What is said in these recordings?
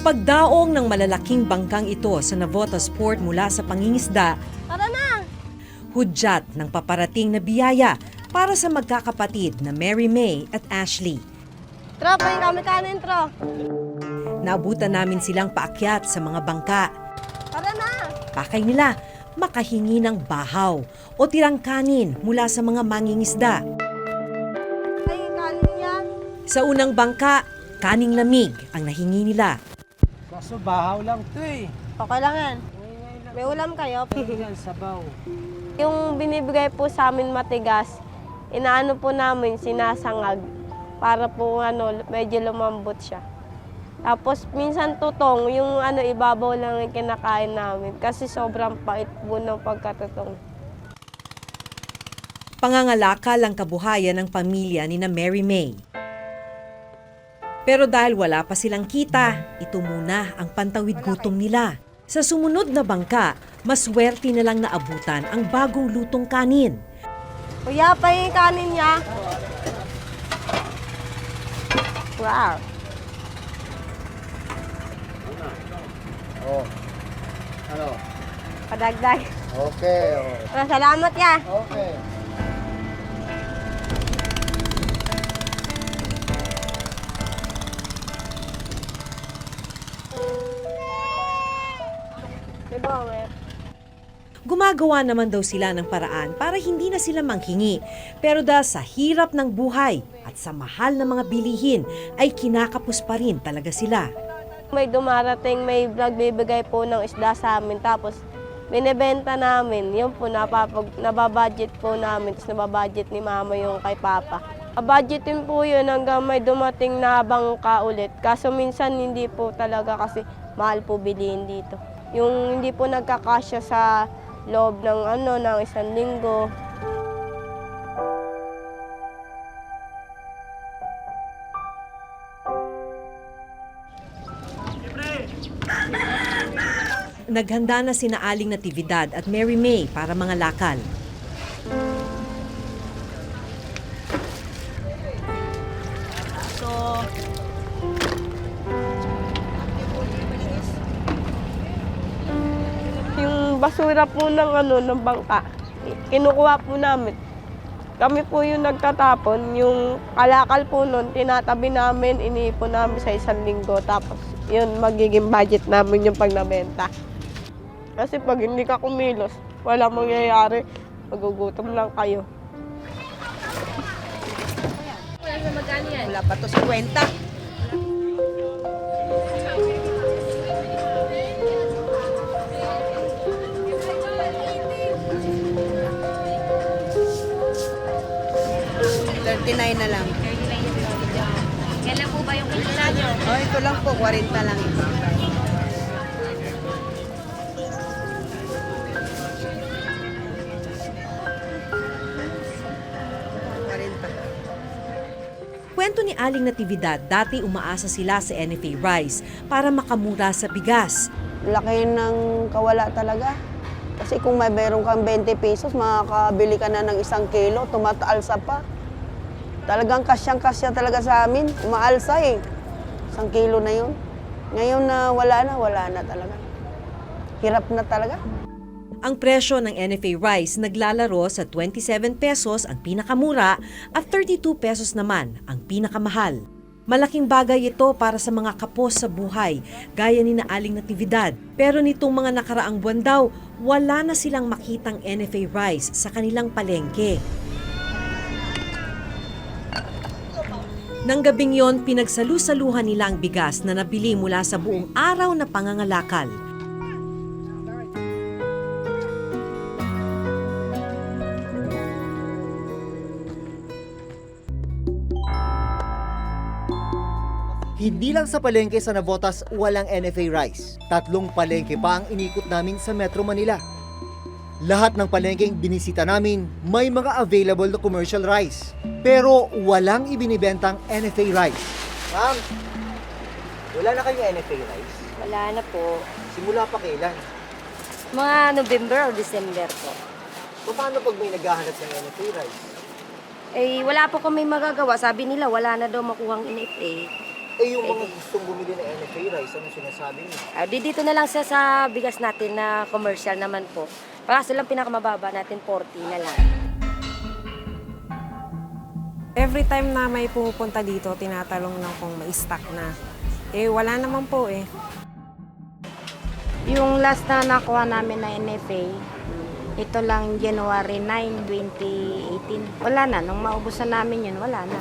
pagdaong ng malalaking bangkang ito sa Navotas Port mula sa pangingisda, Tara na! hudyat ng paparating na biyaya para sa magkakapatid na Mary May at Ashley. Tro, pahin kami kanin, Tro. Naabutan namin silang paakyat sa mga bangka. Tara na! Pakay nila makahingi ng bahaw o tirang kanin mula sa mga mangingisda. Pahin kanin niya. Sa unang bangka, kaning lamig ang nahingi nila. Kaso bahaw lang to eh. Okay lang yan. May ulam kayo. Yan, sabaw. Yung binibigay po sa amin matigas, inaano po namin, sinasangag para po ano, medyo lumambot siya. Tapos minsan tutong, yung ano ibabaw lang yung kinakain namin kasi sobrang pait po ng pagkatutong. Pangangalakal ang kabuhayan ng pamilya ni na Mary May. Pero dahil wala pa silang kita, ito muna ang pantawid gutom nila. Sa sumunod na bangka, maswerte na lang naabutan ang bagong lutong kanin. Kuya, pahin kanin niya. Wow. Oh. Ano? Padagdag. Okay, oh. Salamat ya. Okay. Gumagawa naman daw sila ng paraan para hindi na sila manghingi. Pero dahil sa hirap ng buhay at sa mahal na mga bilihin, ay kinakapos pa rin talaga sila. May dumarating, may nagbibigay po ng isda sa amin. Tapos, binibenta namin. Yun po, napapag, nababudget po namin. Tapos nababudget ni mama yung kay papa. Budgetin po yun hanggang may dumating na bangka ulit. Kaso minsan hindi po talaga kasi mahal po bilihin dito. Yung hindi po nagkakasya sa loob ng ano ng isang linggo. Naghanda na sina Aling Natividad at Mary May para mga lakal. Basura po ng ano ng bangka, kinukuha po namin. Kami po yung nagtatapon, yung kalakal po nun, tinatabi namin, iniipon namin sa isang linggo. Tapos yun, magiging budget namin yung pag nabenta. Kasi pag hindi ka kumilos, wala mangyayari. Magugutom lang kayo. Wala pa to sa kwenta. Thirty-nine na lang. Kailan po ba yung kilala nyo? Oh, ito lang po, 40 lang ito. Kwento ni Aling Natividad, dati umaasa sila sa NFA Rice para makamura sa bigas. laki ng kawala talaga. Kasi kung may meron kang 20 pesos, makakabili ka na ng isang kilo, tumataalsa pa. Talagang kasyang-kasya talaga sa amin. Umaalsa eh. Isang kilo na yun. Ngayon na wala na, wala na talaga. Hirap na talaga. Ang presyo ng NFA Rice naglalaro sa 27 pesos ang pinakamura at 32 pesos naman ang pinakamahal. Malaking bagay ito para sa mga kapos sa buhay, gaya ni na Aling Natividad. Pero nitong mga nakaraang buwan daw, wala na silang makitang NFA Rice sa kanilang palengke. Nang gabing yon, pinagsalu-saluhan nila ang bigas na nabili mula sa buong araw na pangangalakal. Hindi lang sa palengke sa Navotas walang NFA rice. Tatlong palengke pa ang inikot namin sa Metro Manila. Lahat ng palengkeng binisita namin may mga available na commercial rice. Pero walang ibinibentang NFA rice. Ma'am, wala na kayong NFA rice? Wala na po. Simula pa kailan? Mga November o December po. Paano pag may naghahanap ng NFA rice? Eh, wala po kami magagawa. Sabi nila, wala na daw makuhang NFA. Eh yung mga gustong bumili ng NFA rice, ano sinasabi niyo? Ah, di dito na lang sa, sa bigas natin na commercial naman po. Kaso lang pinakamababa natin 40 na lang. Every time na may pumupunta dito, tinatalong lang kung may stock na. Eh, wala naman po eh. Yung last na nakuha namin na NFA, ito lang January 9, 2018. Wala na, nung maubusan namin yun, wala na.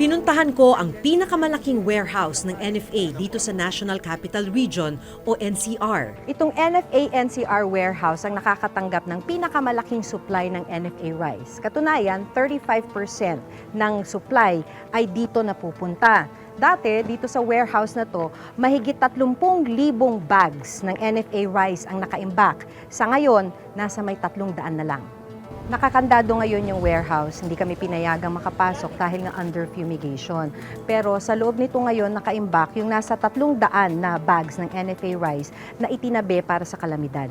Pinuntahan ko ang pinakamalaking warehouse ng NFA dito sa National Capital Region o NCR. Itong NFA-NCR warehouse ang nakakatanggap ng pinakamalaking supply ng NFA rice. Katunayan, 35% ng supply ay dito napupunta. Dati, dito sa warehouse na to, mahigit 30,000 bags ng NFA rice ang nakaimbak. Sa ngayon, nasa may 300 na lang. Nakakandado ngayon yung warehouse, hindi kami pinayagang makapasok dahil nga under fumigation. Pero sa loob nito ngayon nakaimbak yung nasa 300 na bags ng NFA rice na itinabi para sa kalamidad.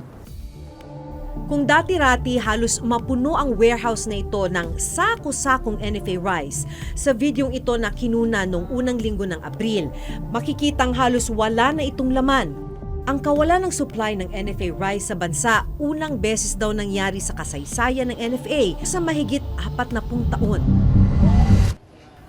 Kung dati-rati halos mapuno ang warehouse na ito ng sako-sakong NFA rice, sa videong ito na kinuna noong unang linggo ng Abril, makikitang halos wala na itong laman. Ang kawalan ng supply ng NFA rice sa bansa, unang beses daw nangyari sa kasaysayan ng NFA sa mahigit apat na pung taon.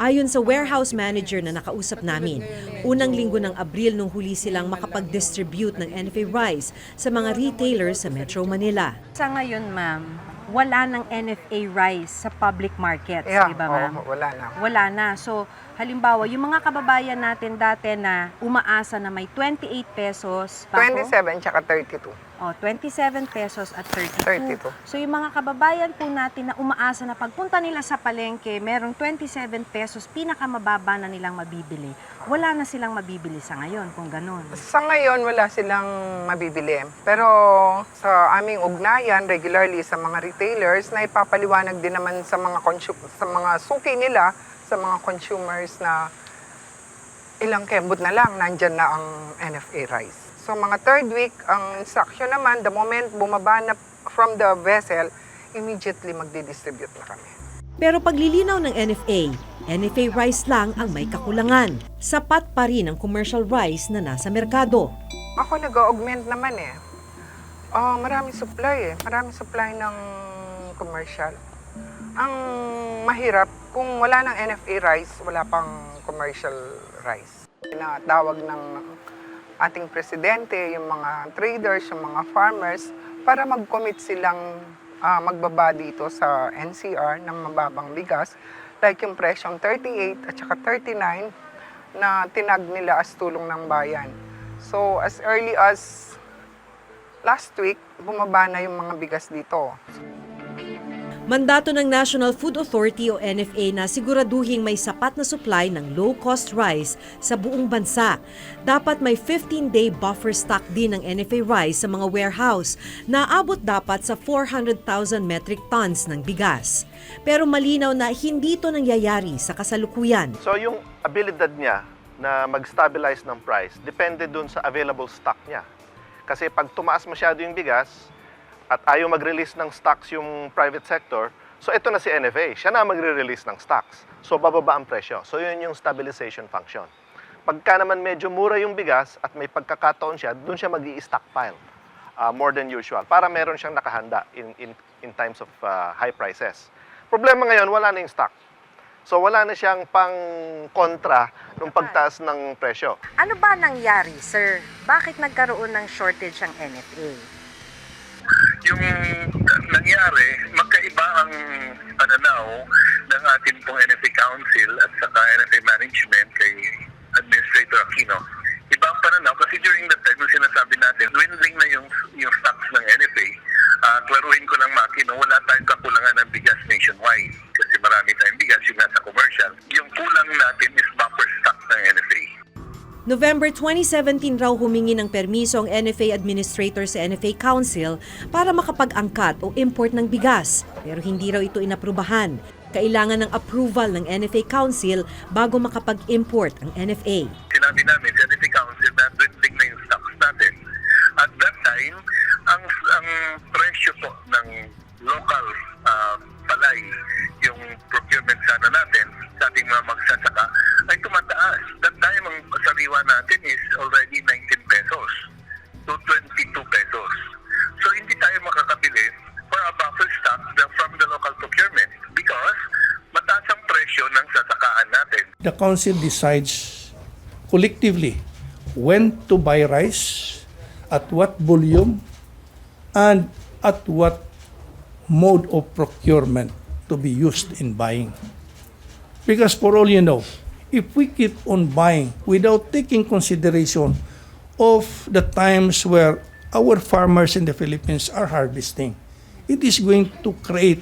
Ayon sa warehouse manager na nakausap namin, unang linggo ng Abril nung huli silang makapag-distribute ng NFA rice sa mga retailers sa Metro Manila. Sa ngayon, ma'am, wala ng NFA rice sa public markets, di ba ma'am? wala na. Wala na. So, halimbawa, yung mga kababayan natin dati na umaasa na may 28 pesos, pako, 27 tsaka 32. oh, 27 pesos at 32. 32. So, yung mga kababayan po natin na umaasa na pagpunta nila sa palengke, merong 27 pesos, pinakamababa na nilang mabibili. Wala na silang mabibili sa ngayon kung ganun. Sa ngayon, wala silang mabibili. Pero sa aming ugnayan, regularly sa mga retailers, na ipapaliwanag din naman sa mga, sa mga suki nila, sa mga consumers na ilang kembot na lang, nandyan na ang NFA rice. So mga third week, ang instruction naman, the moment bumaba na from the vessel, immediately magdi-distribute na kami. Pero paglilinaw ng NFA, NFA rice lang ang may kakulangan. Sapat pa rin ang commercial rice na nasa merkado. Ako nag-augment naman eh. Oh, maraming supply eh. Maraming supply ng commercial. Ang mahirap, kung wala ng NFA rice, wala pang commercial rice. Tinatawag ng ating presidente, yung mga traders, yung mga farmers, para mag-commit silang ah, magbaba dito sa NCR ng mababang bigas. Like yung presyong 38 at saka 39 na tinag nila as tulong ng bayan. So as early as last week, bumaba na yung mga bigas dito. Mandato ng National Food Authority o NFA na siguraduhing may sapat na supply ng low-cost rice sa buong bansa. Dapat may 15-day buffer stock din ng NFA rice sa mga warehouse na abot dapat sa 400,000 metric tons ng bigas. Pero malinaw na hindi ito nangyayari sa kasalukuyan. So yung abilidad niya na mag-stabilize ng price depende dun sa available stock niya. Kasi pag tumaas masyado yung bigas at ayaw mag-release ng stocks yung private sector, so ito na si NFA, siya na magre-release ng stocks. So bababa ang presyo. So yun yung stabilization function. Pagka naman medyo mura yung bigas at may pagkakataon siya, dun siya mag stockpile uh, more than usual para meron siyang nakahanda in, in, in times of uh, high prices. Problema ngayon, wala na yung stock. So wala na siyang pang kontra nung pagtaas ng presyo. Ano ba nangyari, sir? Bakit nagkaroon ng shortage ang NFA? Yung nangyari, magkaiba ang pananaw ng ating pong NFA Council at saka NFA Management kay Administrator Aquino. Iba ang pananaw kasi during that time, nung sinasabi natin, dwindling na yung, yung stocks ng NFA, uh, klaruhin ko lang Makino, wala tayong kakulangan ng bigas nationwide kasi marami tayong bigas yung nasa commercial. Yung kulang natin is buffer stock ng NFA. November 2017 raw humingi ng permiso ang NFA Administrator sa NFA Council para makapag-angkat o import ng bigas. Pero hindi raw ito inaprubahan. Kailangan ng approval ng NFA Council bago makapag-import ang NFA. Sinabi namin council decides collectively when to buy rice, at what volume, and at what mode of procurement to be used in buying. Because for all you know, if we keep on buying without taking consideration of the times where our farmers in the Philippines are harvesting, it is going to create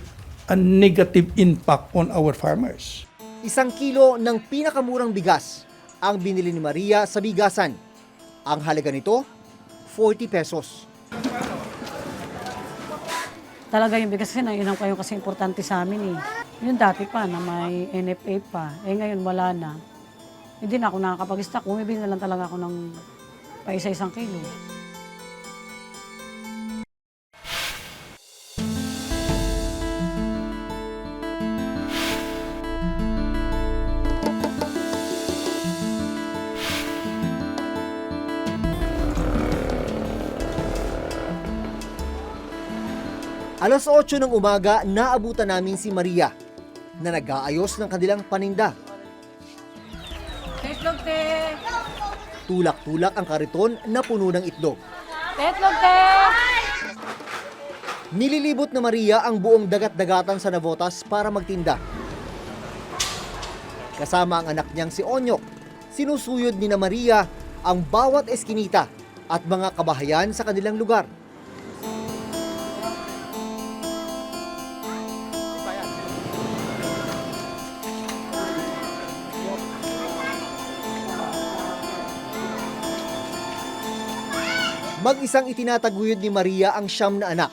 a negative impact on our farmers. Isang kilo ng pinakamurang bigas ang binili ni Maria sa bigasan. Ang halaga nito, 40 pesos. Talaga yung bigas kasi nainom kayo kasi importante sa amin eh. Yung dati pa na may NFA pa, eh ngayon wala na. Hindi na ako nakakapag-stock. Bumibili na lang talaga ako ng pa isa-isang kilo. Alas 8 ng umaga, naabutan namin si Maria na nag-aayos ng kanilang paninda. Tetlog, te! Tulak-tulak ang kariton na puno ng itlog. Tetlog, te! Nililibot na Maria ang buong dagat-dagatan sa Navotas para magtinda. Kasama ang anak niyang si Onyok, sinusuyod ni na Maria ang bawat eskinita at mga kabahayan sa kanilang lugar. Mag-isang itinataguyod ni Maria ang siyam na anak,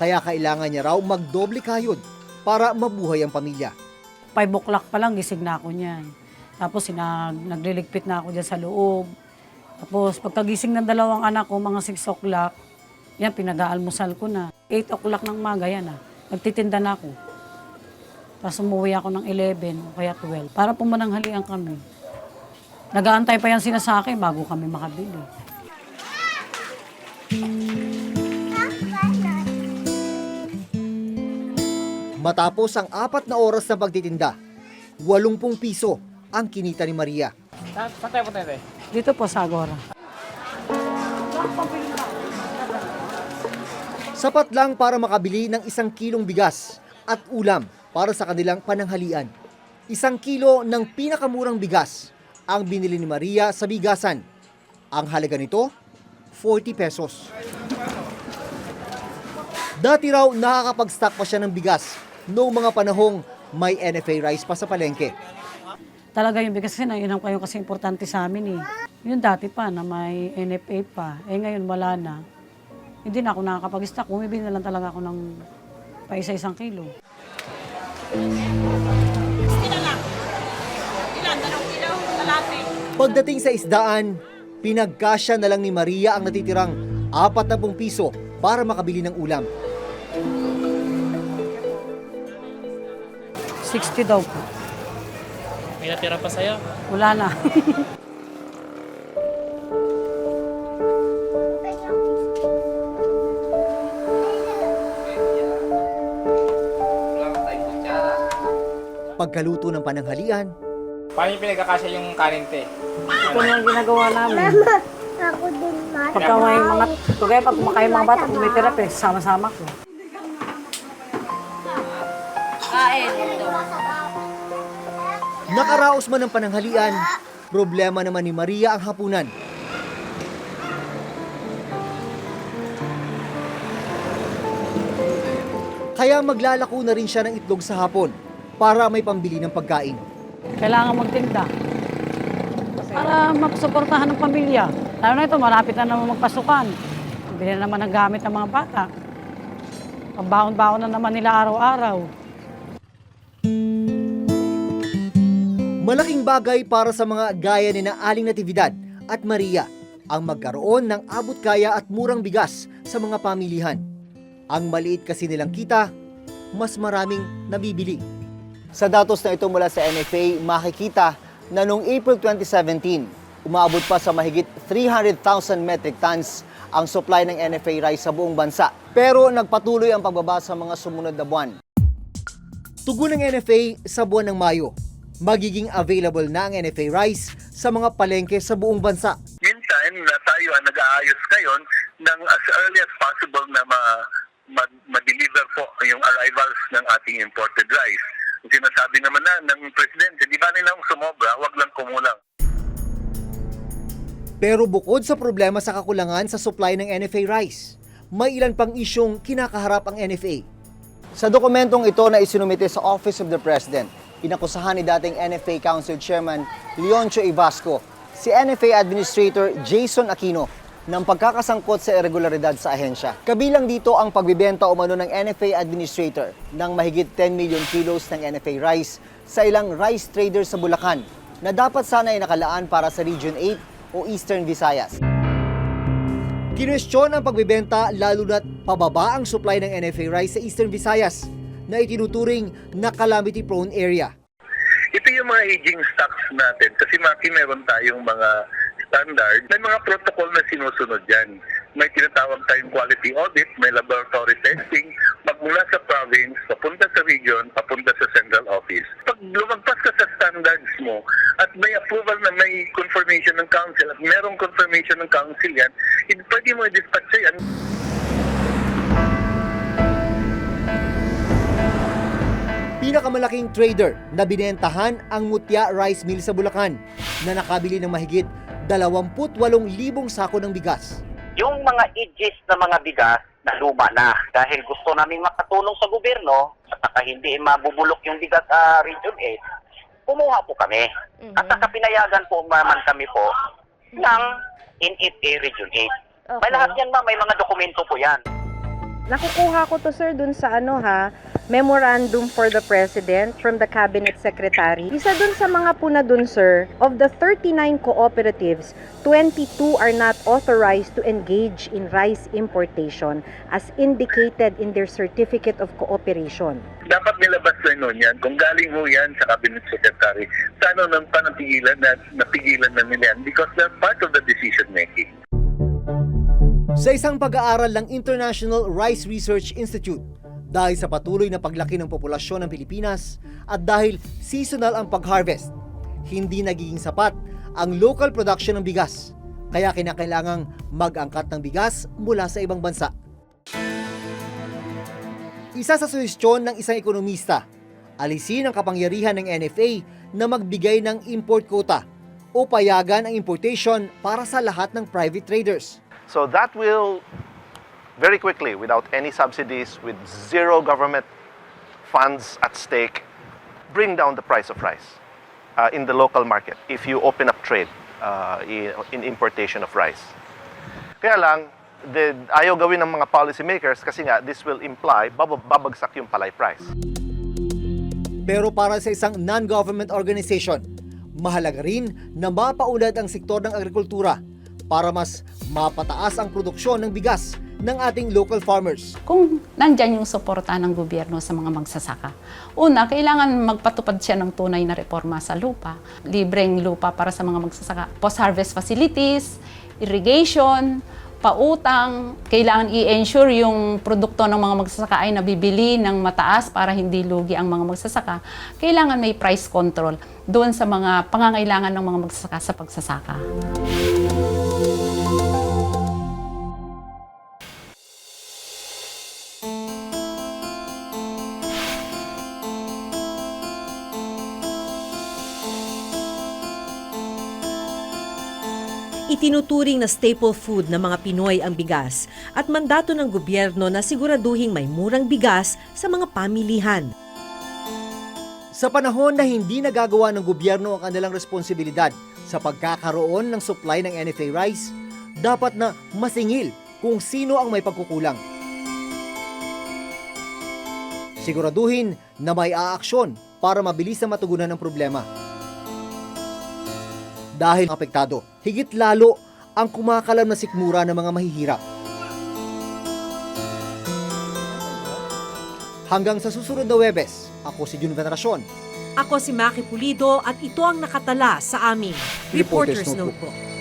kaya kailangan niya raw magdoble kayod para mabuhay ang pamilya. 5 o'clock pa lang gising na ako niyan. Tapos sinag, nagliligpit na ako dyan sa loob. Tapos pagkagising ng dalawang anak ko, mga 6 o'clock, yan, pinag-aalmusal ko na. 8 o'clock ng maga, yan ah. Nagtitinda na ako. Tapos umuwi ako ng 11 o kaya 12 para pumananghalian kami. Nagaantay pa yan sila sa akin bago kami makabili. Matapos ang apat na oras na pagtitinda, 80 piso ang kinita ni Maria. Dito po sa Agora. Sapat lang para makabili ng isang kilong bigas at ulam para sa kanilang pananghalian. Isang kilo ng pinakamurang bigas ang binili ni Maria sa bigasan. Ang halaga nito, 40 pesos. Dati raw nakakapag-stock pa siya ng bigas noong mga panahong may NFA rice pa sa palengke. Talaga yung bigas kasi nainom kayo kasi importante sa amin eh. Yung dati pa na may NFA pa, eh ngayon wala na. Hindi na ako nakakapag-stock. Bumibili na lang talaga ako ng pa isa-isang kilo. Pagdating sa isdaan, pinagkasya na lang ni Maria ang natitirang 40 piso para makabili ng ulam. 60 daw po. May natira pa sa'yo? Wala na. Pagkaluto ng pananghalian, Paano yung pinagkakasya yung kanin, te? Ito na ang ginagawa namin. Pagka may mga, kagaya pag kumakain mga bata, tumitira pa, sama-sama ko. Nakaraos man ang pananghalian, problema naman ni Maria ang hapunan. Kaya maglalako na rin siya ng itlog sa hapon para may pambili ng pagkain. Kailangan magtinda. Para mapasuportahan ng pamilya. Lalo na ito, malapit na naman magpasukan. Bili na naman ng gamit ng mga bata. Pambaon-baon na naman nila araw-araw. Malaking bagay para sa mga gaya ni na Aling Natividad at Maria ang magkaroon ng abot kaya at murang bigas sa mga pamilihan. Ang maliit kasi nilang kita, mas maraming nabibili. Sa datos na ito mula sa NFA, makikita na noong April 2017, umabot pa sa mahigit 300,000 metric tons ang supply ng NFA rice sa buong bansa. Pero nagpatuloy ang pagbaba sa mga sumunod na buwan. Tugon ng NFA sa buwan ng Mayo, magiging available na ang NFA rice sa mga palengke sa buong bansa. Meantime, na tayo ang nag-aayos ngayon ng as early as possible na ma, ma, ma-deliver po yung arrivals ng ating imported rice. Sinasabi naman na ng Presidente, di ba nilang sumobra, wag lang kumulang. Pero bukod sa problema sa kakulangan sa supply ng NFA rice, may ilan pang isyong kinakaharap ang NFA. Sa dokumentong ito na isinumite sa Office of the President, inakusahan ni dating NFA Council Chairman Leoncio Ibasco si NFA Administrator Jason Aquino ng pagkakasangkot sa irregularidad sa ahensya. Kabilang dito ang pagbibenta umano ng NFA Administrator ng mahigit 10 million kilos ng NFA rice sa ilang rice traders sa Bulacan na dapat sana ay nakalaan para sa Region 8 o Eastern Visayas. Kinwestiyon ang pagbibenta lalo na't pababa ang supply ng NFA rice sa Eastern Visayas na itinuturing na calamity-prone area. Ito yung mga aging stocks natin kasi Maki meron tayong mga standard. May mga protocol na sinusunod yan. May tinatawag tayong quality audit, may laboratory testing, magmula sa province, papunta sa region, papunta sa central office. Pag lumagpas ka sa standards mo at may approval na may confirmation ng council at merong confirmation ng council yan, pwede mo i-dispatch yan. Pinakamalaking trader na binentahan ang Mutya Rice Mill sa Bulacan na nakabili ng mahigit 28,000 sako ng bigas. yung mga edges na mga bigas na luma na dahil gusto naming makatulong sa gobyerno at saka hindi mabubulok yung bigas sa Region 8, kumuha po kami. At saka pinayagan po naman kami po ng NFA Region 8. May lahat yan ma, may mga dokumento po yan. Nakukuha ko to sir dun sa ano ha, memorandum for the president from the cabinet secretary. Isa dun sa mga puna dun sir, of the 39 cooperatives, 22 are not authorized to engage in rice importation as indicated in their certificate of cooperation. dapat nilabas na nun yan. Kung galing ho yan sa cabinet secretary, sana nang panapigilan na napigilan na nila yan because they're part of the decision making. Sa isang pag-aaral ng International Rice Research Institute, dahil sa patuloy na paglaki ng populasyon ng Pilipinas at dahil seasonal ang pag-harvest, hindi nagiging sapat ang local production ng bigas. Kaya kinakailangang mag-angkat ng bigas mula sa ibang bansa. Isa sa suhestyon ng isang ekonomista, alisin ang kapangyarihan ng NFA na magbigay ng import quota o payagan ang importation para sa lahat ng private traders. So that will very quickly, without any subsidies, with zero government funds at stake, bring down the price of rice uh, in the local market if you open up trade uh, in, importation of rice. Kaya lang, the, ayaw gawin ng mga policymakers kasi nga this will imply babagsak yung palay price. Pero para sa isang non-government organization, mahalaga rin na mapaunlad ang sektor ng agrikultura para mas mapataas ang produksyon ng bigas ng ating local farmers. kung nandyan yung suporta ng gobyerno sa mga magsasaka. Una, kailangan magpatupad siya ng tunay na reforma sa lupa. Libreng lupa para sa mga magsasaka. Post-harvest facilities, irrigation, pautang. Kailangan i-ensure yung produkto ng mga magsasaka ay nabibili ng mataas para hindi lugi ang mga magsasaka. Kailangan may price control doon sa mga pangangailangan ng mga magsasaka sa pagsasaka. Itinuturing na staple food ng mga Pinoy ang bigas at mandato ng gobyerno na siguraduhing may murang bigas sa mga pamilihan. Sa panahon na hindi nagagawa ng gobyerno ang kanilang responsibilidad sa pagkakaroon ng supply ng NFA rice, dapat na masingil kung sino ang may pagkukulang. Siguraduhin na may aaksyon para mabilis na matugunan ang problema. Dahil apektado, higit lalo ang kumakalam na sikmura ng mga mahihirap. Hanggang sa susunod na Webes, ako si Jun Veneracion. Ako si Maki Pulido at ito ang nakatala sa aming Reporter's Reporter's Notebook. Notebook.